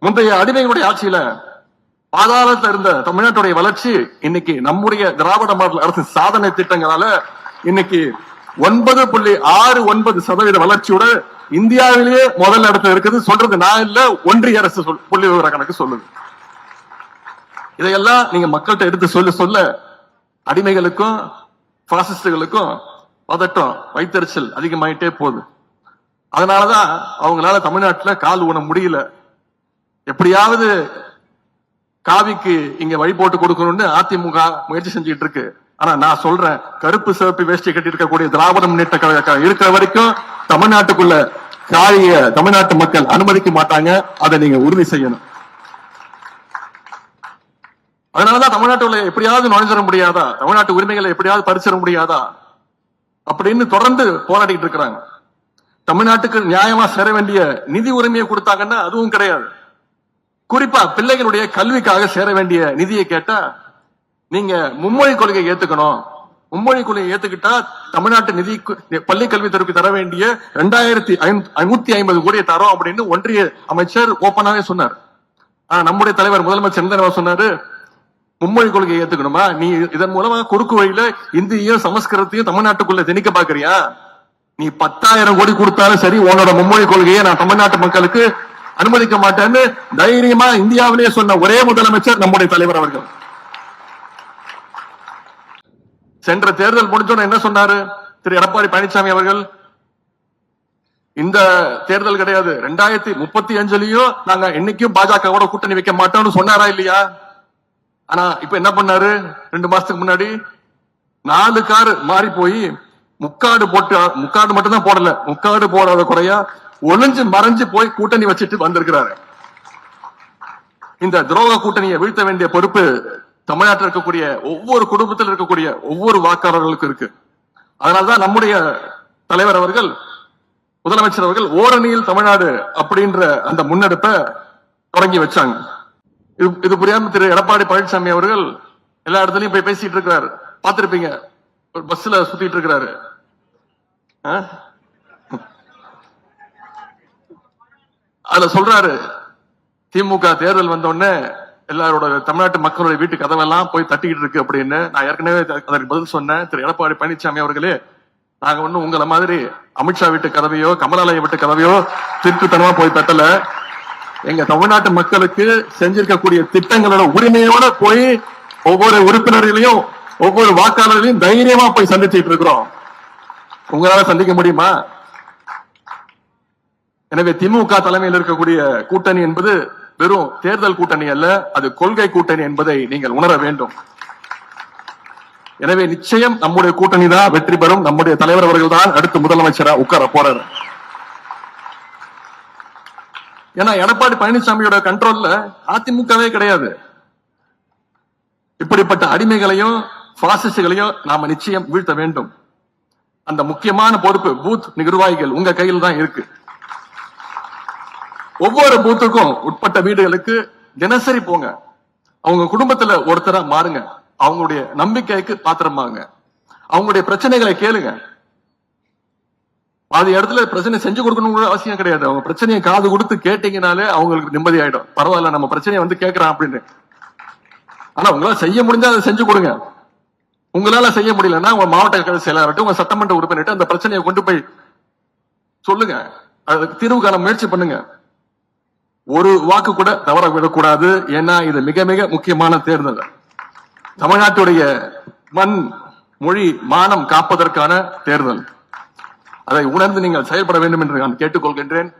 முந்தைய அடிமைகளுடைய ஆட்சியில பாதாளத்துல இருந்த தமிழ்நாட்டுடைய வளர்ச்சி இன்னைக்கு நம்முடைய திராவிட மாடல் அரசு சாதனை திட்டங்களால இன்னைக்கு ஒன்பது புள்ளி ஆறு ஒன்பது சதவீத வளர்ச்சியோட இந்தியாவிலேயே முதல் இடத்துல இருக்குது. சொல்றது நான் இல்ல ஒன்றிய அரசு சொல்- புள்ளி விவர கணக்கு சொல்லுது. இதையெல்லாம் நீங்க மக்கள்கிட்ட எடுத்து சொல்ல சொல்ல. அடிமைகளுக்கும் பாசிஸ்டுகளுக்கும் பதட்டம் வைத்தறிச்சல் அதிகமாயிட்டே போகுது. அதனாலதான் அவங்களால தமிழ்நாட்டுல கால் ஊன முடியல. எப்படியாவது காவிக்கு இங்க வழி போட்டு கொடுக்கணும்னு அதிமுக முயற்சி செஞ்சுட்டு இருக்கு ஆனா நான் சொல்றேன் கருப்பு சிவப்பு வேஷ்டி கட்டி இருக்கக்கூடிய திராவிட முன்னேற்ற கழகம் இருக்கிற வரைக்கும் தமிழ்நாட்டுக்குள்ள காவிய தமிழ்நாட்டு மக்கள் அனுமதிக்க மாட்டாங்க. அதை நீங்க உறுதி செய்யணும். அதனாலதான் தமிழ்நாட்டுல எப்படியாவது நுழைஞ்சிட முடியாதா? தமிழ்நாட்டு உரிமைகளை எப்படியாவது பறிச்சிட முடியாதா? அப்படின்னு தொடர்ந்து போராடிட்டு இருக்கிறாங்க. தமிழ்நாட்டுக்கு நியாயமா சேர வேண்டிய நிதி உரிமையை கொடுத்தாங்கன்னா அதுவும் கிடையாது. குறிப்பா பிள்ளைகளுடைய கல்விக்காக சேர வேண்டிய நிதியை கேட்டா நீங்க மும்மொழி கொள்கையை ஏத்துக்கணும். மும்மொழி கொள்கையை ஏத்துக்கிட்டா தமிழ்நாட்டு நிதி பள்ளி கல்வித்துறைக்கு தர வேண்டிய ரெண்டாயிரத்தி ஐநூத்தி ஐம்பது கோடியை தரோம் அப்படின்னு ஒன்றிய அமைச்சர் ஓப்பனாவே சொன்னார். ஆனா நம்முடைய தலைவர் முதலமைச்சர் என்ன சொன்னாரு? மும்மொழி கொள்கையை ஏத்துக்கணுமா? நீ இதன் மூலமா குறுக்கு வழியில இந்தியும் சமஸ்கிருதத்தையும் தமிழ்நாட்டுக்குள்ள திணிக்க பாக்குறியா? நீ பத்தாயிரம் கோடி கொடுத்தாலும் சரி உன்னோட மும்மொழி கொள்கையை நான் தமிழ்நாட்டு மக்களுக்கு அனுமதிக்க மாட்டேன்னு தைரியமா இந்தியாவிலேயே சொன்ன ஒரே முதலமைச்சர் நம்முடைய தலைவர் அவர்கள். சென்ற தேர்தல் முடிஞ்சோன்னு என்ன சொன்னாரு? திரு எடப்பாடி பழனிசாமி அவர்கள் இந்த தேர்தல் கிடையாது. ரெண்டாயிரத்தி முப்பத்தி அஞ்சுலயும் நாங்க என்னைக்கும் பாஜகவோட கூட்டணி வைக்க மாட்டோம்னு சொன்னாரா இல்லையா? ஆனா இப்ப என்ன பண்ணாரு? ரெண்டு மாசத்துக்கு முன்னாடி நாலு கார் மாறி போய் முக்காடு போட்டு முக்காடு மட்டும் தான் போடல. முக்காடு போடாத குறையா ஒளிஞ்சு மறைஞ்சு போய் கூட்டணி வச்சுட்டு வந்திருக்கிறாரு. இந்த துரோக கூட்டணியை வீழ்த்த வேண்டிய பொறுப்பு தமிழ்நாட்டில் இருக்கக்கூடிய ஒவ்வொரு குடும்பத்தில் இருக்கக்கூடிய ஒவ்வொரு வாக்காளர்களுக்கும் இருக்கு. அதனால்தான் நம்முடைய தலைவர் அவர்கள் முதலமைச்சர் அவர்கள் ஓரணியில் தமிழ்நாடு அப்படின்ற அந்த முன்னெடுப்பை தொடங்கி வச்சாங்க. இது இது புரியாம திரு எடப்பாடி பழனிசாமி அவர்கள் எல்லா இடத்துலயும் போய் பேசிட்டு இருக்கிறாரு. பார்த்திருப்பீங்க. ஒரு பஸ்ல சுத்திட்டு இருக்கிறாரு. அதுல சொல்றாரு. திமுக தேர்தல் வந்த உடனே எல்லாரோட தமிழ்நாட்டு மக்களுடைய வீட்டு கதவெல்லாம் போய் தட்டிக்கிட்டு இருக்கு அப்படின்னு நான் ஏற்கனவே அதற்கு பதில் சொன்னேன். திரு. எடப்பாடி பழனிசாமி அவர்களே நாங்க ஒண்ணும் உங்களை மாதிரி அமித்ஷா வீட்டு கதவையோ கமலாலய வீட்டு கதவையோ திருட்டுத்தனமா போய் தட்டல. எங்க தமிழ்நாட்டு மக்களுக்கு செஞ்சிருக்கக்கூடிய திட்டங்களோட உரிமையோட போய் ஒவ்வொரு உறுப்பினர்களையும் ஒவ்வொரு வாக்காளர்களையும் தைரியமா போய் சந்திச்சிட்டு இருக்கிறோம். உங்களால சந்திக்க முடியுமா? எனவே திமுக தலைமையில் இருக்கக்கூடிய கூட்டணி என்பது வெறும் தேர்தல் கூட்டணி அல்ல அது கொள்கை கூட்டணி என்பதை நீங்கள் உணர வேண்டும். எனவே நிச்சயம் நம்முடைய கூட்டணி தான் வெற்றி பெறும். நம்முடைய தலைவர் அவர்கள் தான் அடுத்து முதலமைச்சரா உட்கார போறாரு. ஏன்னா எடப்பாடி பழனிசாமியோட கண்ட்ரோல்ல அதிமுகவே கிடையாது. இப்படிப்பட்ட அடிமைகளையும் பாசிஸ்டுகளையும் நாம நிச்சயம் வீழ்த்த வேண்டும். அந்த முக்கியமான பொறுப்பு பூத் நிர்வாகிகள் உங்க கையில் தான் இருக்கு. ஒவ்வொரு பூத்துக்கும் உட்பட்ட வீடுகளுக்கு தினசரி போங்க. அவங்க குடும்பத்துல ஒருத்தரா மாறுங்க. அவங்களுடைய நம்பிக்கைக்கு பாத்திரமாங்க அவங்களுடைய பிரச்சனைகளை கேளுங்க. பாதி இடத்துல பிரச்சனை செஞ்சு கொடுக்கணுங்கிற அவசியம் கிடையாது. அவங்க பிரச்சனையை காது கொடுத்து கேட்டீங்கனாலே அவங்களுக்கு நிம்மதி ஆயிடும் பரவாயில்ல நம்ம பிரச்சனையை வந்து கேட்கறான் அப்படின்னு. ஆனா உங்களால செய்ய முடிஞ்சா அதை செஞ்சு கொடுங்க. உங்களால செய்ய முடியலன்னா உங்க மாவட்ட கழக செயலாளர்கிட்ட உங்க சட்டமன்ற உறுப்பினர்கிட்ட அந்த பிரச்சனையை கொண்டு போய் சொல்லுங்க. அதுக்கு தீர்வு காண முயற்சி பண்ணுங்க. ஒரு வாக்கு கூட தவற விடக்கூடாது. ஏன்னா இது மிக மிக முக்கியமான தேர்தல் தமிழ்நாட்டுடைய மண் மொழி மானம் காப்பதற்கான தேர்தல். அதை உணர்ந்து நீங்கள் செயல்பட வேண்டும் என்று நான் கேட்டுக்கொள்கின்றேன்.